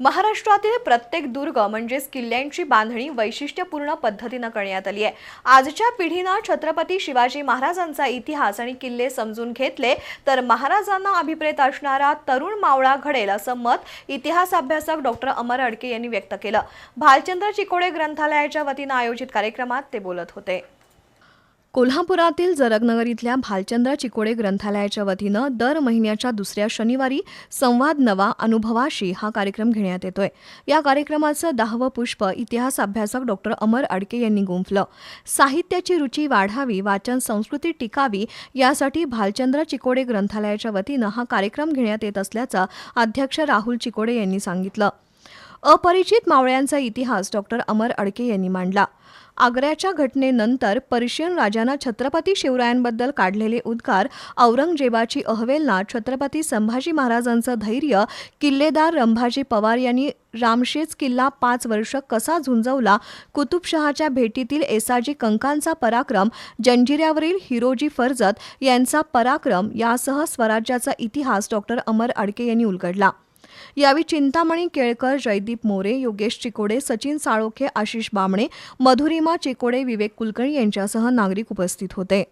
महाराष्ट्रातील प्रत्येक दुर्ग म्हणजेच किल्ल्यांची बांधणी वैशिष्ट्यपूर्ण पद्धतीनं करण्यात आली आहे. आजच्या पिढीनं छत्रपती शिवाजी महाराजांचा इतिहास आणि किल्ले समजून घेतले तर महाराजांना अभिप्रेत असणारा तरुण मावळा घडेल असं मत इतिहास अभ्यासक डॉक्टर अमर अडके यांनी व्यक्त केलं. भालचंद्र चिकोडे ग्रंथालयाच्या वतीनं आयोजित कार्यक्रमात ते बोलत होते. कोल्हापुरातील जरगनगर इथल्या भालचंद्र चिकोडे ग्रंथालयाच्या वतीनं दर महिन्याच्या दुसऱ्या शनिवारी संवाद नवा अनुभवाशी हा कार्यक्रम घेण्यात येतोय. या कार्यक्रमाचं दहावं पुष्प इतिहास अभ्यासक डॉक्टर अमर अडके यांनी गुंफलं. साहित्याची रुची वाढावी वाचन संस्कृती टिकावी यासाठी भालचंद्र चिकोडे ग्रंथालयाच्या वतीनं हा कार्यक्रम घेण्यात येत असल्याचं अध्यक्ष राहुल चिकोडे यांनी सांगितलं. अपरिचित मावळ्यांचा इतिहास डॉक्टर अमर अडके यांनी मांडला. आग्र्याच्या घटनेनंतर पर्शियन राजानं छत्रपती शिवरायांबद्दल काढलेले उद्गार औरंगजेबाची अहवेलना छत्रपती संभाजी महाराजांचं धैर्य किल्लेदार रंभाजी पवार यांनी रामशेज किल्ला पाच वर्ष कसा झुंजवला कुतुबशहाच्या भेटीतील एसाजी कंकांचा पराक्रम जंजिऱ्यावरील हिरोजी फर्जत यांचा पराक्रम यासह स्वराज्याचा इतिहास डॉक्टर अमर अडके यांनी उलगडला. यावेळी चिंतामणी केळकर जयदीप मोरे योगेश चिकोडे सचिन साळोखे आशिष बामणे मधुरिमा चिकोडे विवेक कुलकर्णी यांच्यासह नागरिक उपस्थित होते.